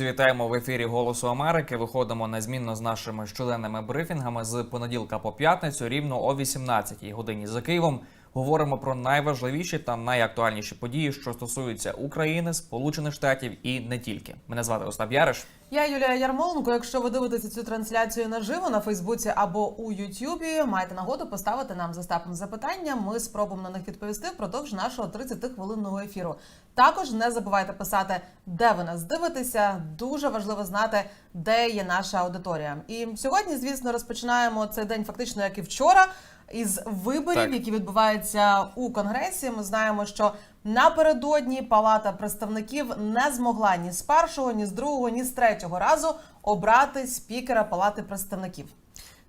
Друзі, вітаємо в ефірі Голосу Америки. Виходимо незмінно з нашими щоденними брифінгами з понеділка по п'ятницю, рівно о 18-й годині за Києвом. Говоримо про найважливіші та найактуальніші події, що стосуються України, Сполучених Штатів і не тільки. Мене звати Остап Яриш. Я Юлія Ярмоленко. Якщо ви дивитеся цю трансляцію наживо на Фейсбуці або у Ютубі, маєте нагоду поставити нам за стапом запитання. Ми спробуємо на них відповісти впродовж нашого 30-хвилинного ефіру. Також не забувайте писати, де ви нас дивитеся. Дуже важливо знати, де є наша аудиторія. І сьогодні, звісно, розпочинаємо цей день, фактично як і вчора. Із виборів, Так. які відбуваються у конгресі, ми знаємо, що напередодні Палата представників не змогла ні з першого, ні з другого, ні з третього разу обрати спікера Палати представників.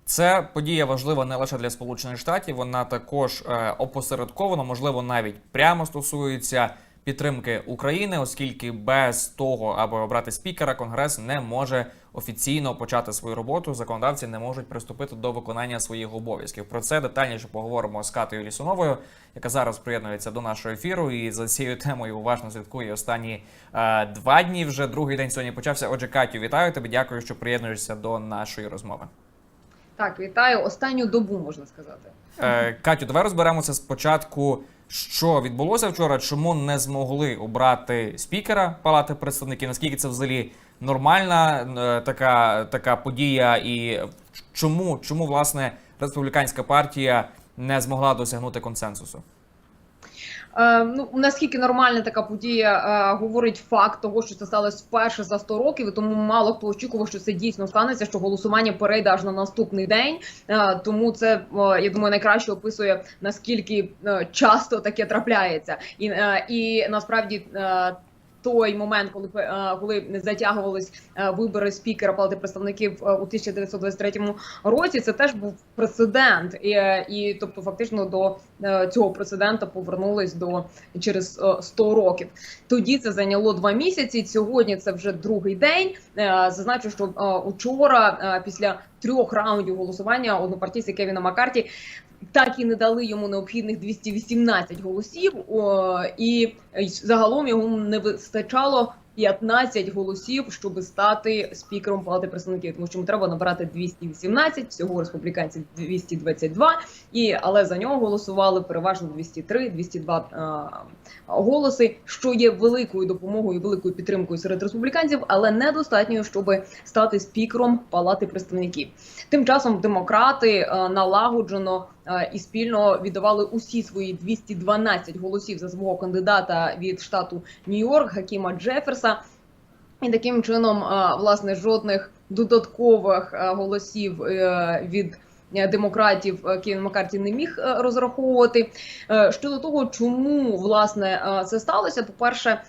Це подія важлива не лише для Сполучених Штатів, вона також е, опосередковано, можливо, навіть прямо стосується підтримки України, оскільки без того, аби обрати спікера, Конгрес не може офіційно почати свою роботу. Законодавці не можуть приступити до виконання своїх обов'язків. Про це детальніше поговоримо з Катою Лісуновою, яка зараз приєднується до нашого ефіру і за цією темою уважно слідкує останні е, два дні. Вже другий день сьогодні почався. Отже, Катю, вітаю тебе. Дякую, що приєднуєшся до нашої розмови. Так, вітаю останню добу, можна сказати. Е, Катю, давай розберемося спочатку, що відбулося вчора, чому не змогли обрати спікера Палати представників. Наскільки це взагалі нормальна е, така, така подія, і чому, чому власне республіканська партія не змогла досягнути консенсусу? Е, ну наскільки нормальна така подія е, говорить факт того, що це сталося вперше за 100 років, і тому мало хто очікував, що це дійсно станеться, що голосування перейде аж на наступний день. Тому це я думаю найкраще описує наскільки часто таке трапляється, і, і насправді. Той момент, коли е, коли затягувались е, вибори спікера Палати представників е, у 1923 році, це теж був прецедент, і, і тобто, фактично до цього прецедента повернулись до через е, 100 років. Тоді це зайняло два місяці. Сьогодні це вже другий день. Зазначу, що учора, після трьох раундів голосування, однопартійці Кевіна Маккарті так і не дали йому необхідних 218 голосів, і загалом йому не вистачало 15 голосів, щоб стати спікером Палати представників, тому що йому треба набрати 218, всього республіканців 222, і але за нього голосували переважно 203, 202 е, голоси, що є великою допомогою, великою підтримкою серед республіканців, але недостатньою, щоб стати спікером Палати представників. Тим часом демократи е, налагоджено і спільно віддавали усі свої 212 голосів за свого кандидата від штату Нью-Йорк Хакіма Джеферса. І таким чином, е, власне, жодних додаткових е, голосів е, від е, демократів е, Кевін Маккарті не міг е, розраховувати. Е, Щодо того, чому власне е, це сталося, по перше,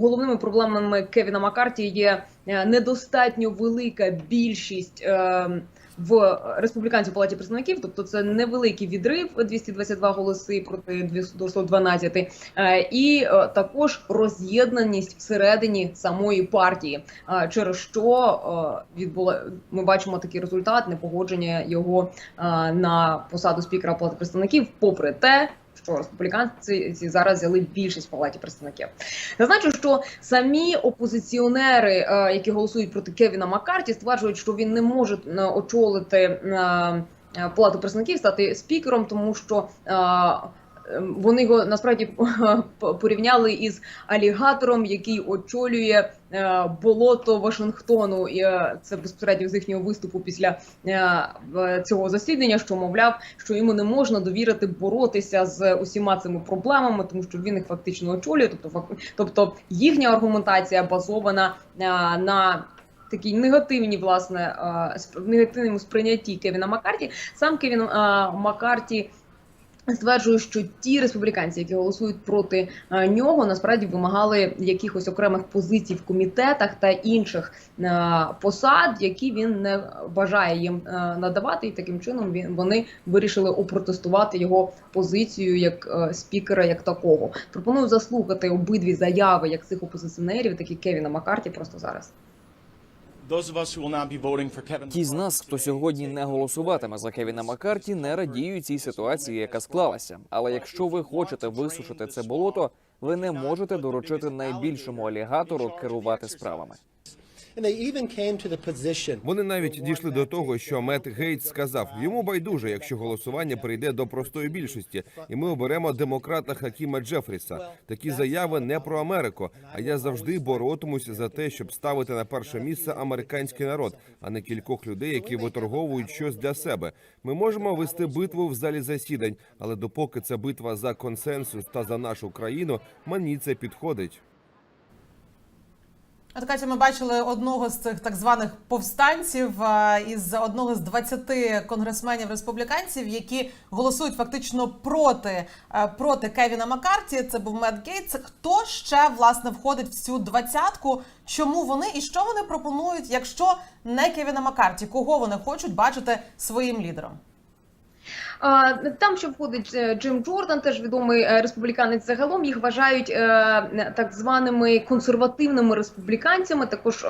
головними проблемами Кевіна Маккарті є е, недостатньо велика більшість. В республіканців палаті представників, тобто це невеликий відрив 222 голоси проти 212, е, і е, також роз'єднаність всередині самої партії, е, через що відбула ми бачимо такий результат непогодження його на посаду спікера палати представників, попри те. Що республіканці ці зараз взяли більшість в палаті представників. Зазначу, що самі опозиціонери, е, які голосують проти Кевіна Маккарті, стверджують, що він не може е, очолити е, палату представників, стати спікером, тому що вони його насправді порівняли із алігатором, який очолює е, болото Вашингтону. І е, це безпосередньо з їхнього виступу після е, цього засідання, що мовляв, що йому не можна довірити боротися з усіма цими проблемами, тому що він їх фактично очолює. Тобто, тобто їхня аргументація базована на Такій негативній, власне, негативному сприйнятті Кевіна Маккарті. Сам Кевін Маккарті стверджує, що ті республіканці, які голосують проти е, нього, насправді вимагали якихось окремих позицій в комітетах та інших е, посад, які він не бажає їм е, надавати, і таким чином він вони вирішили опротестувати його позицію як спікера, як такого. Пропоную заслухати обидві заяви як цих опозиціонерів, так і Кевіна Маккарті просто зараз. Ті з нас, хто сьогодні не голосуватиме за Кевіна Маккарті, не радіють цій ситуації, яка склалася. Але якщо ви хочете висушити це болото, ви не можете доручити найбільшому алігатору керувати справами. Вони навіть дійшли до того, що Мет Гейтс сказав: йому байдуже, якщо голосування прийде до простої більшості, і ми оберемо демократа Хакіма Джефріса. Такі заяви не про Америку. А я завжди боротимуся за те, щоб ставити на перше місце американський народ, а не кількох людей, які виторговують щось для себе. Ми можемо вести битву в залі засідань, але допоки це битва за консенсус та за нашу країну, мені це підходить. От Катя, ми бачили одного з цих так званих повстанців е, із одного з 20 конгресменів республіканців, які голосують фактично проти, е, проти Кевіна Маккарті. Це був Мет Гейтс. Хто ще власне входить в цю двадцятку? Чому вони і що вони пропонують, якщо не Кевіна Маккарті? Кого вони хочуть бачити своїм лідером? Там ще входить е, Джим Джордан, теж відомий е, республіканець. Загалом їх вважають е, так званими консервативними республіканцями, також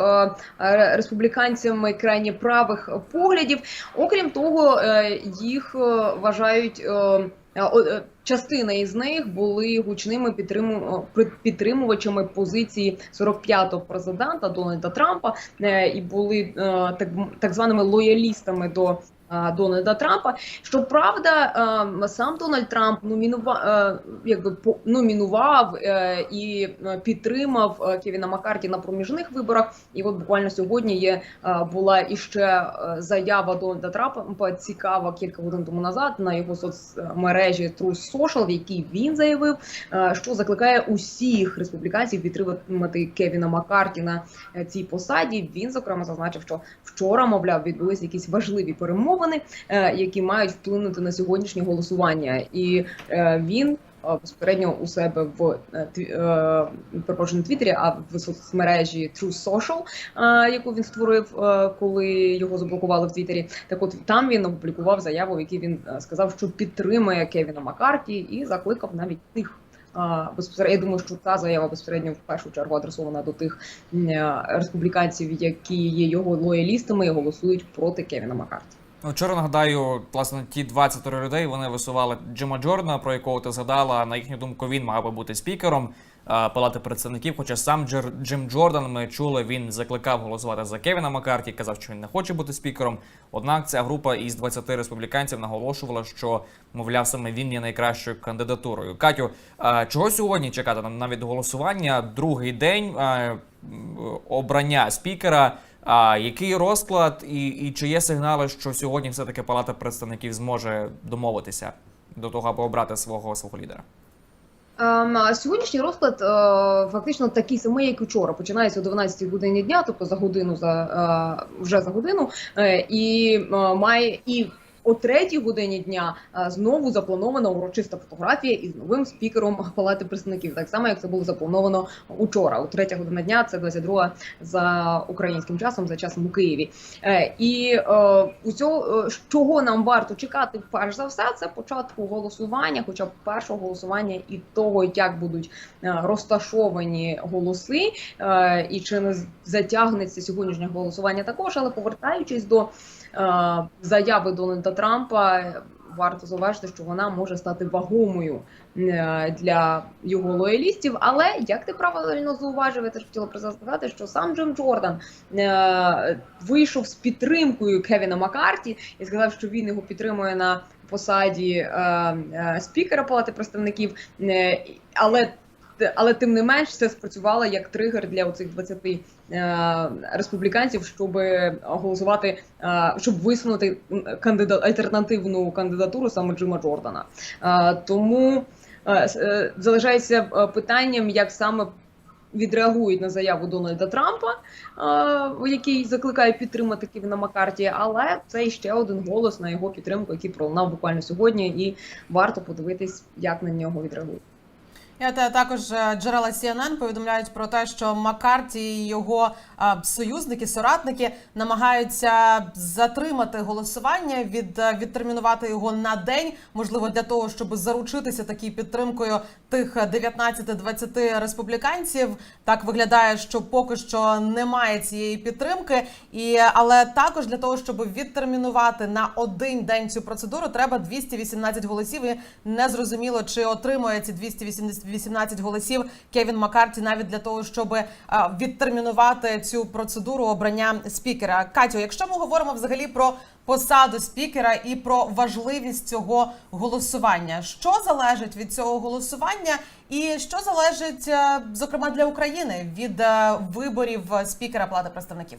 республіканцями крайні правих поглядів. Окрім того, їх вважають. Частина із них були гучними підтриму- підтримувачами позиції 45-го президента Дональда Трампа і були так, званими лоялістами до Дональда Трампа. Щоправда, е, сам Дональд Трамп номінував, е, якби по- номінував е, і е, підтримав е, Кевіна Маккарті на проміжних виборах. І от буквально сьогодні є е, була іще е, заява Дональда Трампа цікава кілька годин тому назад на його соцмережі Truth Social, в якій він заявив, е, що закликає усіх республіканців підтримати Кевіна Маккарті на е, цій посаді. Він зокрема зазначив, що вчора, мовляв, відбулися якісь важливі перемовини, е, які мають вплинути на сьогоднішнє голосування, і е, він. е, Безпосередньо у себе в не Твіттері, а в соцмережі True Social, яку він створив, коли його заблокували в Твіттері. Так от там він опублікував заяву, в якій він сказав, що підтримує Кевіна Маккарті і закликав навіть тих. Безпосередньо я думаю, що ця заява безпосередньо в першу чергу адресована до тих республіканців, які є його лоялістами і голосують проти Кевіна Маккарті. Ну, Вчора нагадаю, власне, ті 20 людей вони висували Джима Джордана, про якого ти згадала. На їхню думку, він мав би бути спікером е, Палати представників. Хоча сам Джер, Джим Джордан, ми чули, він закликав голосувати за Кевіна Маккарті, казав, що він не хоче бути спікером. Однак ця група із 20 республіканців наголошувала, що мовляв саме він є найкращою кандидатурою. Катю, е, чого сьогодні чекати нам навіть голосування? Другий день е, обрання спікера. А який розклад і, і чи є сигнали, що сьогодні все-таки Палата представників зможе домовитися до того, аби обрати свого свого лідера? Ем, Сьогоднішній розклад е, фактично такий самий, як вчора. Починається о 12 годині дня, тобто за годину за е, вже за годину, е, і має і. О третій годині дня е, знову запланована урочиста фотографія із новим спікером Палати представників, так само як це було заплановано учора. О третя година дня це 22 за українським часом, за часом у Києві. Е, І е, у цього е, чого нам варто чекати, перш за все, це початку голосування, хоча б першого голосування і того, як будуть розташовані голоси, і чи не затягнеться сьогоднішнє голосування також. Але повертаючись до заяви Дональда Трампа. е, Варто зауважити, що вона може стати вагомою е, для його лоялістів. Але як ти правильно зауважив, я теж хотіла про це сказати, що сам Джим Джордан е, вийшов з підтримкою Кевіна Маккарті і сказав, що він його підтримує на посаді е, е, спікера Палати представників. Е, але але тим не менш це спрацювало як тригер для оцих 20 е, республіканців, щоб голосувати, е, щоб висунути кандида альтернативну кандидатуру саме Джима Джордана. Е, тому залишається питанням, як саме відреагують на заяву Дональда Трампа, який закликає підтримати Кевіна Маккарті, але це ще один голос на його підтримку, який пролунав буквально сьогодні, і варто подивитись, як на нього відреагують. Та також е, джерела CNN повідомляють про те, що Маккарті і його е, союзники, соратники намагаються затримати голосування, від е, відтермінувати його на день, можливо, для того, щоб заручитися такою підтримкою тих 19-20 республіканців. Так виглядає, що поки що немає цієї підтримки, і але також для того, щоб відтермінувати на один день цю процедуру, треба 218 голосів. І не зрозуміло, чи отримує ці 280 218 голосів Кевін Маккарті навіть для того, щоб е, відтермінувати цю процедуру обрання спікера. Катю, якщо ми говоримо взагалі про посаду спікера і про важливість цього голосування, що залежить від цього голосування, і що залежить е, зокрема для України від е, виборів спікера Палати представників?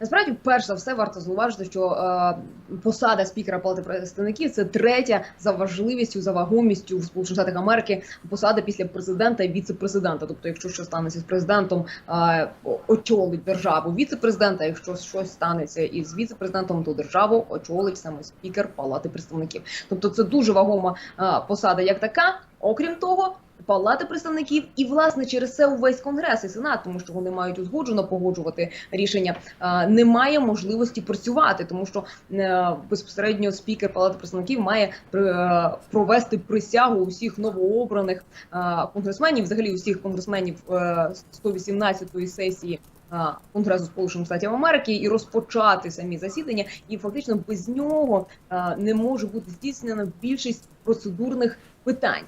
Насправді, перш за все, варто зауважити, що е, посада спікера Палати представників це третя за важливістю, за вагомістю в Сполучених Штатах Америки посада після президента і віце-президента. Тобто, якщо щось станеться з президентом, е, очолить державу віце-президента. Якщо щось станеться із віце-президентом, то державу очолить саме спікер Палати представників. Тобто, це дуже вагома е, посада, як така. Окрім того. Палати представників і власне через це увесь конгрес і сенат, тому що вони мають узгоджено погоджувати рішення. Немає можливості працювати, тому що е, безпосередньо спікер Палати представників має е, провести присягу усіх новообраних конгресменів, взагалі усіх конгресменів е, 118-ї сесії. е, Конгресу Сполучених Штатів Америки і розпочати самі засідання, і фактично без нього не може бути здійснена більшість процедурних питань.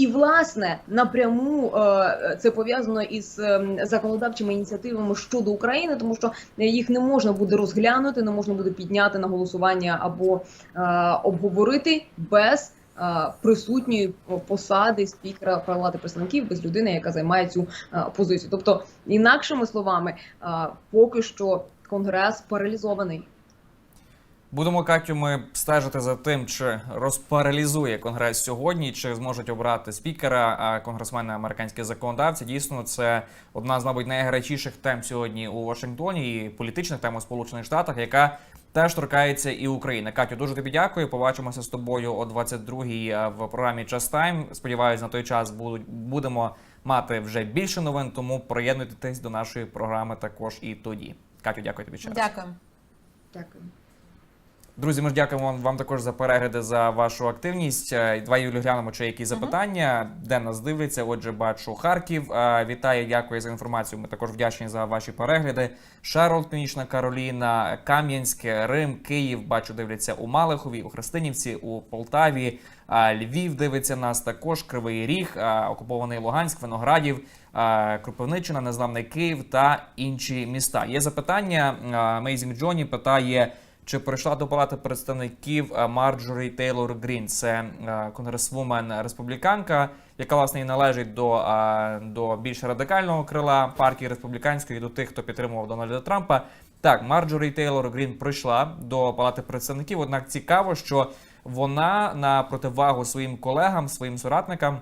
І власне напряму е, це пов'язано із е, законодавчими ініціативами щодо України, тому що їх не можна буде розглянути, не можна буде підняти на голосування або е, обговорити без присутньої посади спікера Палати представників, без людини, яка займає цю позицію. Тобто, інакшими словами, поки що конгрес паралізований. Будемо Катю, ми стежити за тим, чи розпаралізує конгрес сьогодні, чи зможуть обрати спікера. А конгресмени американські законодавці дійсно це одна з мабуть найгарячіших тем сьогодні у Вашингтоні і політичних тем у Сполучених Штатах, яка теж торкається і України. Катю, дуже тобі дякую. Побачимося з тобою о 22-й в програмі Час Тайм. Сподіваюсь, на той час будуть будемо мати вже більше новин. Тому приєднуйтесь до нашої програми також і тоді. Катю, дякую тобі ще раз. Дякую. Дякую. Друзі, ми ж дякуємо вам, вам також за перегляди за вашу активність. Е, Давай Юлі, глянемо, чи якісь запитання, де нас дивляться. Отже, бачу Харків. Е, Вітаю, дякую за інформацію. Ми також вдячні за ваші перегляди. Шарлот, Північна Кароліна, Кам'янськ, Рим, Київ. Бачу, дивляться у Малихові, у Христинівці, у Полтаві. А, Львів дивиться нас також. Кривий Ріг, а, окупований Луганськ, Виноградів, Кропивниччина, Незламний Київ та інші міста. Є запитання. Amazing Джоні питає. Чи прийшла до палати представників е, Марджорі Тейлор Грін? Це е, конгресвумен республіканка, яка власне і належить до, е, до більш радикального крила партії республіканської, до тих, хто підтримував Дональда Трампа. Так, Марджорі Тейлор Грін прийшла до палати представників. Однак цікаво, що вона на противагу своїм колегам, своїм соратникам.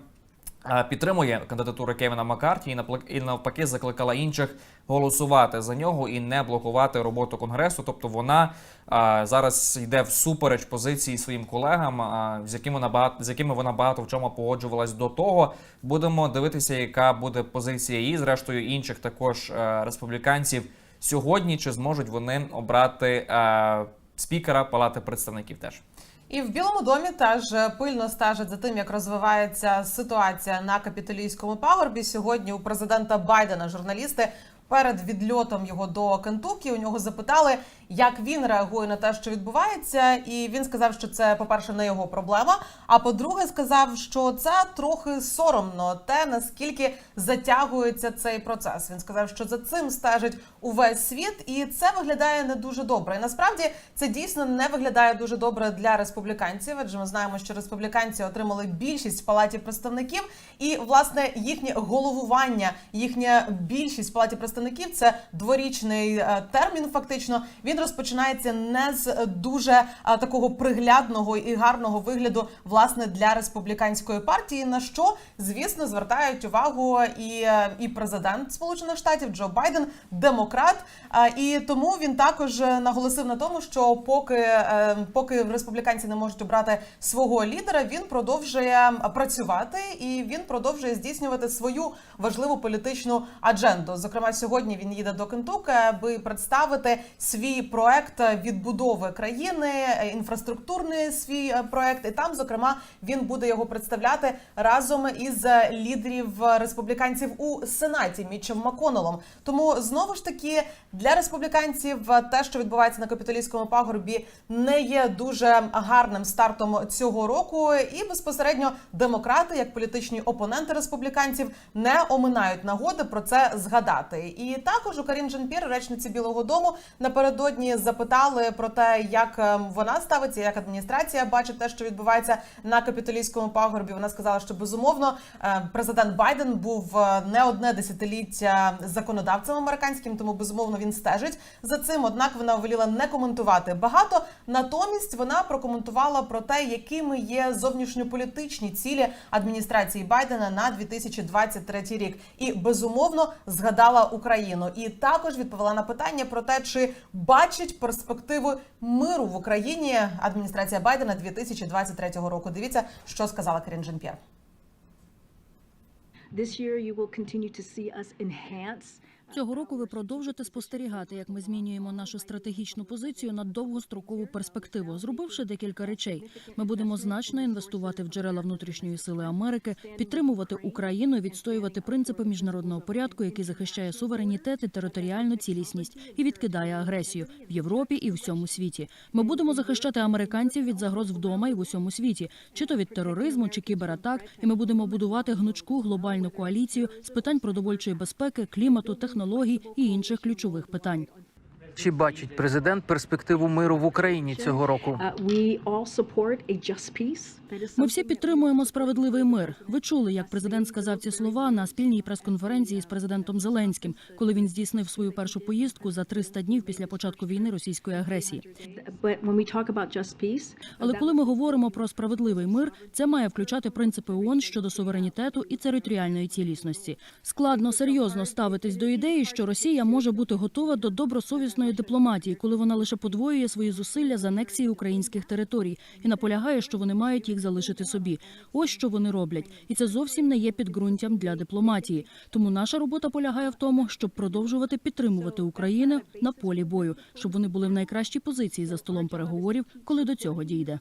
Підтримує кандидатуру Кевіна Маккарті і навпаки закликала інших голосувати за нього і не блокувати роботу конгресу. Тобто вона а, зараз йде всупереч позиції своїм колегам, а, з якими вона багато з якими вона багато в чому погоджувалась до того. Будемо дивитися, яка буде позиція її, зрештою інших також е, республіканців сьогодні. Чи зможуть вони обрати е, спікера Палати представників теж. І в Білому домі теж пильно стежать за тим, як розвивається ситуація на капітолійському пагорбі. Сьогодні у президента Байдена журналісти перед відльотом його до Кентукі у нього запитали, як він реагує на те, що відбувається, і він сказав, що це, по-перше, не його проблема. А по-друге, сказав, що це трохи соромно, те наскільки затягується цей процес. Він сказав, що за цим стежить увесь світ, і це виглядає не дуже добре. І насправді це дійсно не виглядає дуже добре для республіканців. Адже ми знаємо, що республіканці отримали більшість в палаті представників, і власне їхнє головування, їхня більшість в палаті представників це дворічний е, термін. Фактично він розпочинається не з дуже е, такого приглядного і гарного вигляду власне для республіканської партії. На що звісно звертають увагу і, е, і президент Сполучених Штатів Джо Байден, демократ. І тому він також наголосив на тому, що поки, поки республіканці не можуть обрати свого лідера, він продовжує працювати і він продовжує здійснювати свою важливу політичну адженду. Зокрема, сьогодні. Сьогодні він їде до Кентуки, аби представити свій проект відбудови країни, інфраструктурний свій е, проект. І там, зокрема, він буде його представляти разом із е, лідерів республіканців у сенаті Мітчем Маконелом. Тому знову ж таки для республіканців е, те, що відбувається на капітолійському пагорбі, не є дуже гарним стартом цього року. І безпосередньо демократи, як політичні опоненти республіканців, не оминають нагоди про це згадати. І також у Карін Жан-Пєр, речниці Білого Дому, напередодні запитали про те, як е, вона ставиться, як адміністрація бачить те, що відбувається на капітолійському пагорбі. Вона сказала, що безумовно е, президент Байден був е, не одне десятиліття законодавцем американським, тому безумовно він стежить за цим. Однак вона воліла не коментувати багато. Натомість вона прокоментувала про те, якими є зовнішньополітичні цілі адміністрації Байдена на 2023 рік, і безумовно згадала Україну. І також відповіла на питання про те, чи бачить перспективи миру в Україні адміністрація Байдена 2023 року. Дивіться, що сказала Карін Жан-П'єр. This year, you will continue to see us enhance Цього року ви продовжите спостерігати, як ми змінюємо нашу стратегічну позицію на довгострокову перспективу, зробивши декілька речей. Ми будемо значно інвестувати в джерела внутрішньої сили Америки, підтримувати Україну, відстоювати принципи міжнародного порядку, який захищає суверенітет і територіальну цілісність і відкидає агресію в Європі і всьому світі. Ми будемо захищати американців від загроз вдома і в усьому світі, чи то від тероризму, чи кібератак. І ми будемо будувати гнучку глобальну коаліцію з питань продовольчої безпеки, клімату, технологій і інших ключових питань. Чи бачить президент перспективу миру в Україні цього року? Uh, Ми всі підтримуємо справедливий мир. Ви чули, як президент сказав ці слова на спільній прес-конференції з президентом Зеленським, коли він здійснив свою першу поїздку за 300 днів після початку війни російської агресії. Але коли ми говоримо про справедливий мир, це має включати принципи ООН щодо суверенітету і територіальної цілісності. Складно серйозно ставитись до ідеї, що Росія може бути готова до добросовісної дипломатії, коли вона лише подвоює свої зусилля з анексії українських територій і наполягає, що вони мають їх залишити собі. Ось що вони роблять, і це зовсім не є підґрунтям для дипломатії. Тому наша робота полягає в тому, щоб продовжувати підтримувати Україну на полі бою, щоб вони були в найкращій позиції за столом переговорів, коли до цього дійде.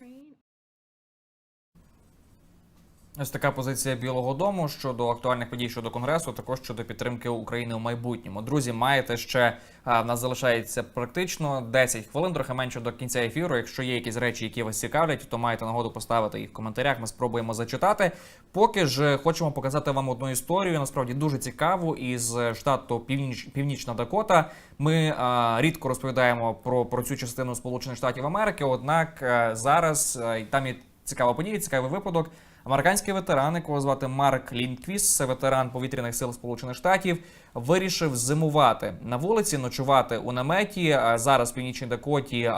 Ось така позиція Білого Дому щодо актуальних подій щодо конгресу, також щодо підтримки України у майбутньому. Друзі, маєте ще а, в нас залишається практично 10 хвилин, трохи менше до кінця ефіру. Якщо є якісь речі, які вас цікавлять, то маєте нагоду поставити їх в коментарях. Ми спробуємо зачитати. Поки ж хочемо показати вам одну історію, насправді дуже цікаву із штату Північ, Північна Дакота. Ми а, рідко розповідаємо про, про цю частину Сполучених Штатів Америки. Однак а, зараз а, там є цікава подія, цікавий випадок. Американський ветеран, якого звати Марк Лінквіс, це ветеран повітряних сил Сполучених Штатів, вирішив зимувати на вулиці, ночувати у наметі. Зараз в північній Дакоті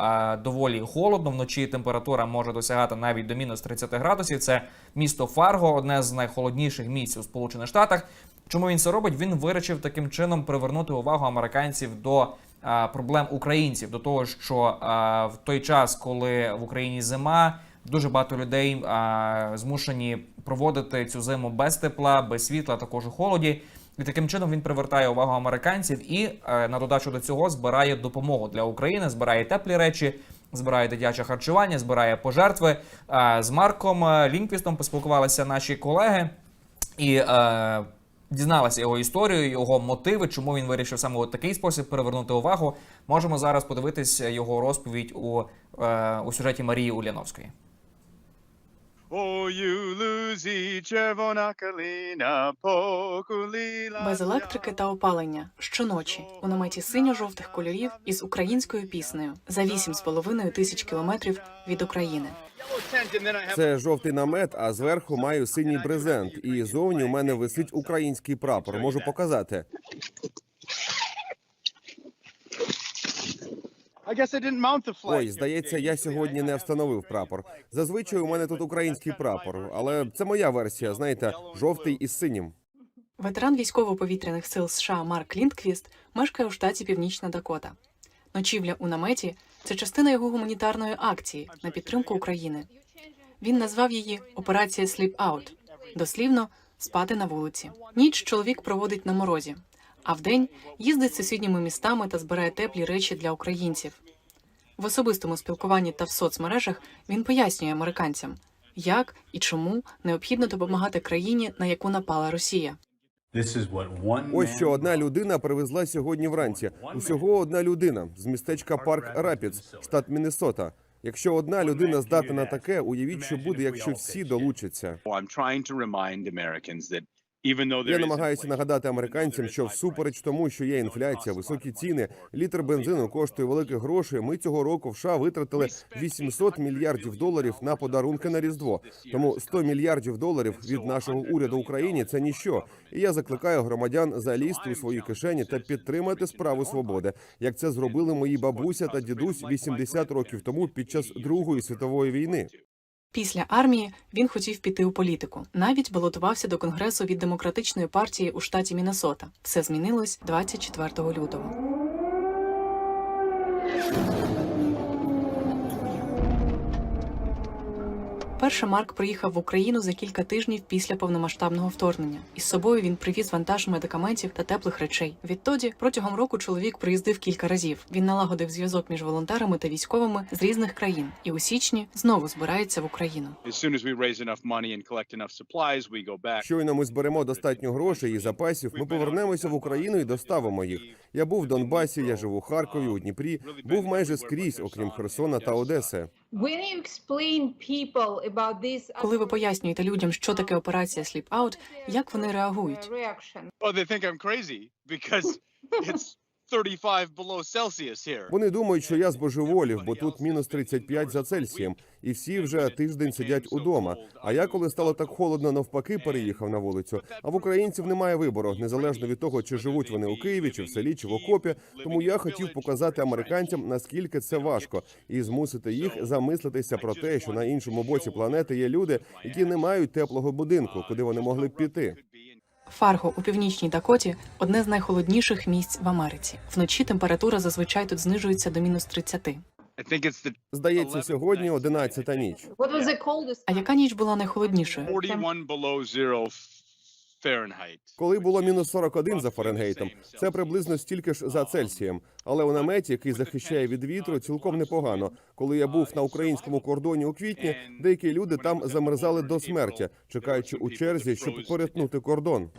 доволі холодно. Вночі температура може досягати навіть до мінус 30 градусів. Це місто Фарго, одне з найхолодніших місць у Сполучених Штатах. Чому він це робить? Він вирішив таким чином привернути увагу американців до проблем українців, до того, що а, в той час, коли в Україні зима. Дуже багато людей а, змушені проводити цю зиму без тепла, без світла, також у холоді. І таким чином він привертає увагу американців і е, на додачу до цього збирає допомогу для України, збирає теплі речі, збирає дитяче харчування, збирає пожертви. З Марком е, Лінквістом поспілкувалися наші колеги і е, дізналися його історію, його мотиви, чому він вирішив саме у такий спосіб перевернути увагу. Можемо зараз подивитися його розповідь у, е, у сюжеті Марії Уляновської. Без електрики та опалення щоночі у наметі синьо-жовтих кольорів із українською піснею за 8,5 тисяч кілометрів від України. Це жовтий намет, а зверху маю синій брезент. І зовні у мене висить український прапор. Можу показати. Ой, здається, я сьогодні не встановив прапор. Зазвичай у мене тут український прапор, але це моя версія. Знаєте, жовтий із синім. Ветеран військово-повітряних сил США Марк Ліндквіст мешкає у штаті Північна Дакота. Ночівля у наметі це частина його гуманітарної акції на підтримку України. Він назвав її Операція Sleep Out, дослівно спати на вулиці. Ніч чоловік проводить на морозі, а вдень їздить сусідніми містами та збирає теплі речі для українців. В особистому спілкуванні та в соцмережах він пояснює американцям, як і чому необхідно допомагати країні, на яку напала Росія. Ось що одна людина привезла сьогодні вранці. Усього одна людина з містечка Парк Рапідс, штат Міннесота. Якщо одна людина здатна на таке, уявіть, що буде, якщо всі долучаться. Я намагаюся нагадати американцям, що всупереч тому, що є інфляція, високі ціни, літр бензину коштує великих грошей. Ми цього року в США витратили 800 мільярдів доларів на подарунки на різдво. Тому 100 мільярдів доларів від нашого уряду Україні це ніщо. І я закликаю громадян залізти у свої кишені та підтримати справу свободи, як це зробили мої бабуся та дідусь 80 років тому під час Другої світової війни. Після армії він хотів піти у політику. Навіть балотувався до конгресу від демократичної партії у штаті Міннесота. Все змінилось 24 лютого. Перше Марк приїхав в Україну за кілька тижнів після повномасштабного вторгнення. Із собою він привіз вантаж медикаментів та теплих речей. Відтоді протягом року чоловік приїздив кілька разів. Він налагодив зв'язок між волонтерами та військовими з різних країн, і у січні знову збирається в Україну. Щойно ми зберемо достатньо грошей і запасів. Ми повернемося в Україну і доставимо їх. Я був в Донбасі, я живу в Харкові, у Дніпрі. Був майже скрізь, окрім Херсона та Одеси. Коли ви пояснюєте людям, що таке операція Sleep Out, як вони реагують? Вони думають, що я збожеволів, бо тут мінус 35 за Цельсієм, і всі вже тиждень сидять удома. А я, коли стало так холодно, навпаки, переїхав на вулицю. А в українців немає вибору, незалежно від того, чи живуть вони у Києві, чи в селі, чи в окопі. Тому я хотів показати американцям, наскільки це важко, і змусити їх замислитися про те, що на іншому боці планети є люди, які не мають теплого будинку, куди вони могли б піти. Фарго у північній Дакоті одне з найхолодніших місць в Америці. Вночі температура зазвичай тут знижується до мінус 30. Здається, сьогодні 11-та ніч. А яка ніч була найхолоднішою? Коли було мінус 41 за Фаренгейтом, це приблизно стільки ж за Цельсієм. Але у наметі, який захищає від вітру, цілком непогано. Коли я був на українському кордоні у квітні, деякі люди там замерзали до смерті, чекаючи у черзі, щоб перетнути кордон.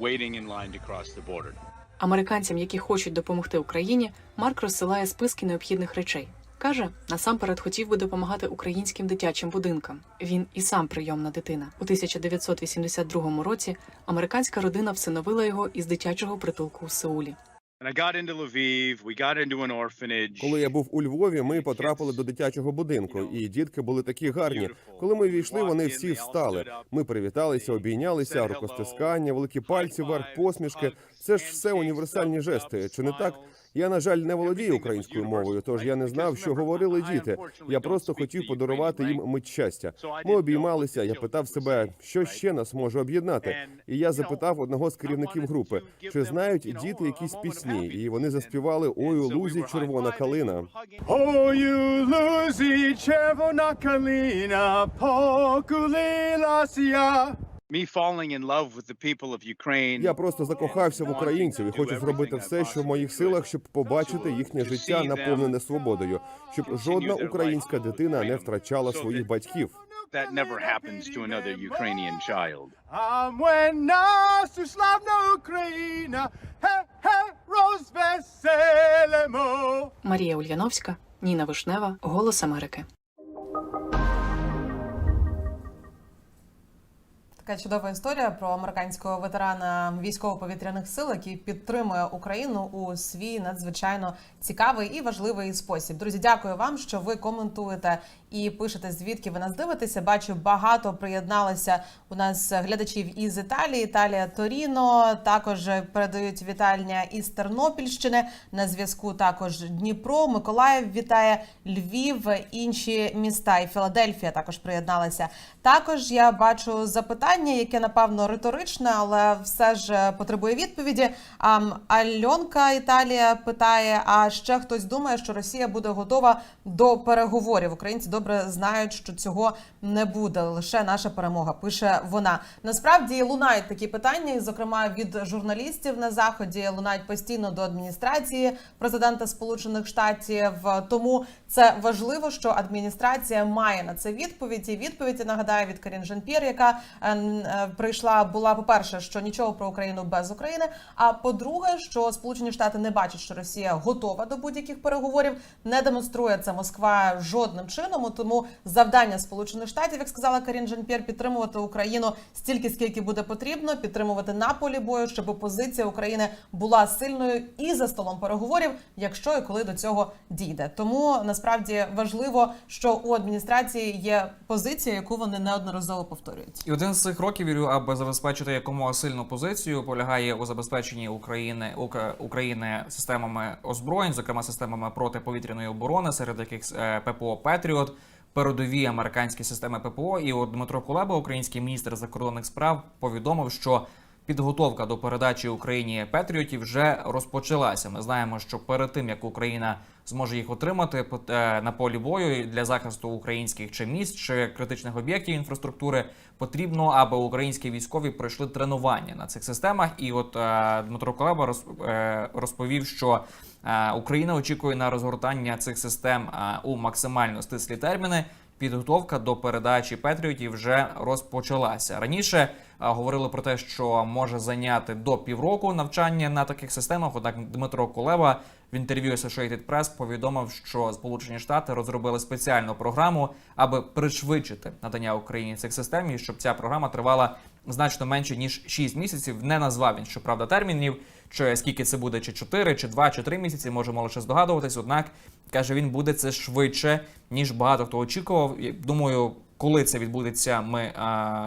Американцям, які хочуть допомогти Україні, Марк розсилає списки необхідних речей. Каже, насамперед хотів би допомагати українським дитячим будинкам. Він і сам прийомна дитина. У 1982 році американська родина всиновила його із дитячого притулку у Сеулі. Коли я був у Львові, ми потрапили до дитячого будинку, і дітки були такі гарні. Коли ми війшли, вони всі встали. Ми привіталися, обійнялися, рукостискання, великі пальці вверх, посмішки. Це ж все універсальні жести. Чи не так? Я на жаль не володію українською мовою, тож я не знав, що говорили діти. Я просто хотів подарувати їм мить щастя. Ми обіймалися. Я питав себе, що ще нас може об'єднати. І я запитав одного з керівників групи, чи знають діти якісь пісні, і вони заспівали Ой у лузі червона калина. Ой, лузі, червона калина, покулилася. Я просто закохався в українців і хочу зробити все, що в моїх силах, щоб побачити їхнє життя наповнене свободою, щоб жодна українська дитина не втрачала своїх батьків. А мен нашу славну Україну, хе-хе, розвеселимо. Марія Ульяновська, Ніна Вишнева, Голос Америки. Така чудова історія про американського ветерана військово-повітряних сил, який підтримує Україну у свій надзвичайно цікавий і важливий спосіб. Друзі, дякую вам, що ви коментуєте і пишете, звідки ви нас дивитеся. Бачу, багато приєдналося у нас глядачів із Італії, Італія Торіно. Також передають вітальня із Тернопільщини. На зв'язку також Дніпро, Миколаїв вітає Львів, інші міста і Філадельфія також приєдналися. Також я бачу запитання, яке напевно риторичне, але все ж потребує відповіді. Альонка Італія питає: а ще хтось думає, що Росія буде готова до переговорів? Українці до добре знають, що цього не буде. Лише наша перемога. Пише вона. Насправді лунають такі питання, зокрема від журналістів на заході лунають постійно до адміністрації президента Сполучених Штатів. Тому це важливо, що адміністрація має на це відповідь. І відповідь нагадаю від Карін Жан-П'єр, яка е, е, прийшла, була по перше, що нічого про Україну без України. А по-друге, що Сполучені Штати не бачать, що Росія готова до будь-яких переговорів, не демонструє це Москва жодним чином. Тому завдання Сполучених Штатів, як сказала Карін Жан-П'єр, підтримувати Україну стільки, скільки буде потрібно, підтримувати на полі бою, щоб позиція України була сильною і за столом переговорів, якщо і коли до цього дійде. Тому насправді важливо, що у адміністрації є позиція, яку вони неодноразово повторюють. І один з цих кроків Юрію, аби забезпечити якомога сильну позицію, полягає у забезпеченні України України системами озброєнь, зокрема системами протиповітряної оборони, серед яких е, ППО Петріот. Передові американські системи ППО, і от Дмитро Кулеба, український міністр закордонних справ, повідомив, що підготовка до передачі Україні Петріотів вже розпочалася. Ми знаємо, що перед тим як Україна зможе їх отримати е, на полі бою для захисту українських чи міст чи критичних об'єктів інфраструктури, потрібно, аби українські військові пройшли тренування на цих системах. І от е, Дмитро Колеба е, розповів, що Україна очікує на розгортання цих систем у максимально стислі терміни. Підготовка до передачі Петріотів вже розпочалася. Раніше е, говорили про те, що може зайняти до півроку навчання на таких системах. Однак Дмитро Кулеба в інтерв'ю Associated Press повідомив, що Сполучені Штати розробили спеціальну програму, аби пришвидшити надання Україні цих систем, і щоб ця програма тривала значно менше ніж 6 місяців. Не назвав він щоправда термінів, чи скільки це буде, чи 4, чи 2, чи 3 місяці. Можемо лише здогадуватись. Однак каже, він буде це швидше ніж багато хто очікував. Думаю, коли це відбудеться, ми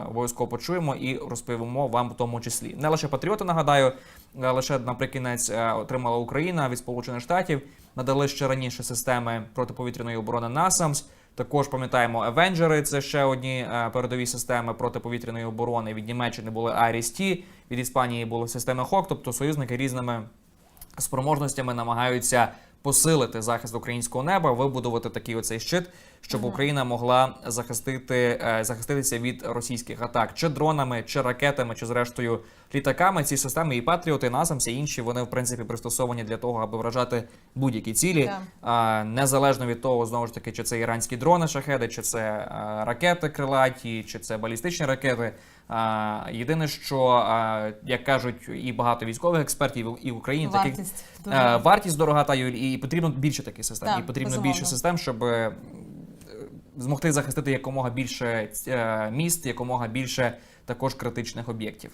обов'язково почуємо і розповімо вам в тому числі. Не лише патріоти, нагадаю, лише наприкінець отримала Україна від Сполучених Штатів. Надали ще раніше системи протиповітряної оборони NASAMS. Також пам'ятаємо Евенджери, це ще одні е, передові системи протиповітряної оборони. Від Німеччини були Iris-T, від Іспанії були системи ХОК, тобто союзники різними спроможностями намагаються посилити захист українського неба, вибудувати такий оцей щит, щоб Україна могла захистити е, захиститися від російських атак, чи дронами, чи ракетами, чи зрештою літаками. Ці системи і Патріоти, Насамс, і інші вони в принципі пристосовані для того, аби вражати будь-які цілі, а, незалежно від того, знову ж таки, чи це іранські дрони шахеди, чи це е, ракети крилаті, чи це балістичні ракети. Єдине, що як кажуть і багато військових експертів і в Україні таких Вартість Е, дуже Вартість дорога та і потрібно більше таких систем. Так, і потрібно безумовно. більше систем, щоб змогти захистити якомога більше е, міст, якомога більше також критичних об'єктів.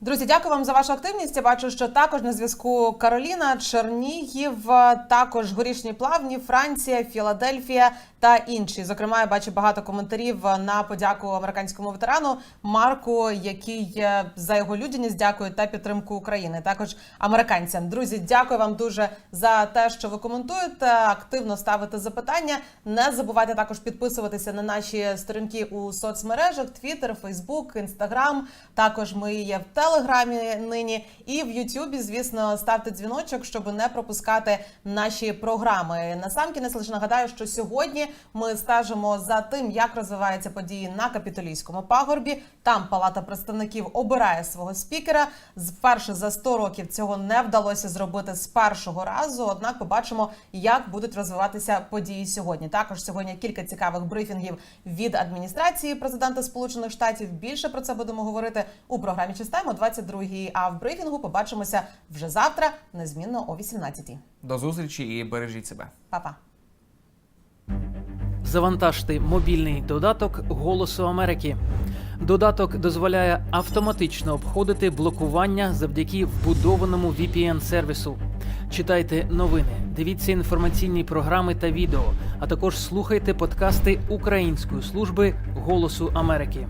Друзі, дякую вам за вашу активність. Я бачу, що також на зв'язку Кароліна, Чернігів, також горішні плавні, Франція, Філадельфія та інші. Зокрема, я бачу багато коментарів на подяку американському ветерану Марку, який е, за його людяність дякує та підтримку України. Також американцям. Друзі, дякую вам дуже за те, що ви коментуєте, активно ставите запитання. Не забувайте також підписуватися на наші сторінки у соцмережах: Twitter, Facebook, Instagram. Також ми є в Телеграмі нині і в Ютубі. Звісно, ставте дзвіночок, щоб не пропускати наші програми. Насамкінець лише нагадаю, що сьогодні ми стежимо за тим, як розвиваються події на капітолійському пагорбі. Там Палата представників обирає свого спікера. Вперше за 100 років цього не вдалося зробити з першого разу. Однак побачимо, як будуть розвиватися події сьогодні. Також сьогодні кілька цікавих брифінгів від адміністрації президента Сполучених Штатів. Більше про це будемо говорити у програмі «Чистаємо» 22-й. А в брифінгу побачимося вже завтра, незмінно о 18-й. До зустрічі і бережіть себе. Па-па. Завантажте мобільний додаток Голосу Америки. Додаток дозволяє автоматично обходити блокування завдяки вбудованому VPN-сервісу. Читайте новини, дивіться інформаційні програми та відео, а також слухайте подкасти Української служби Голосу Америки.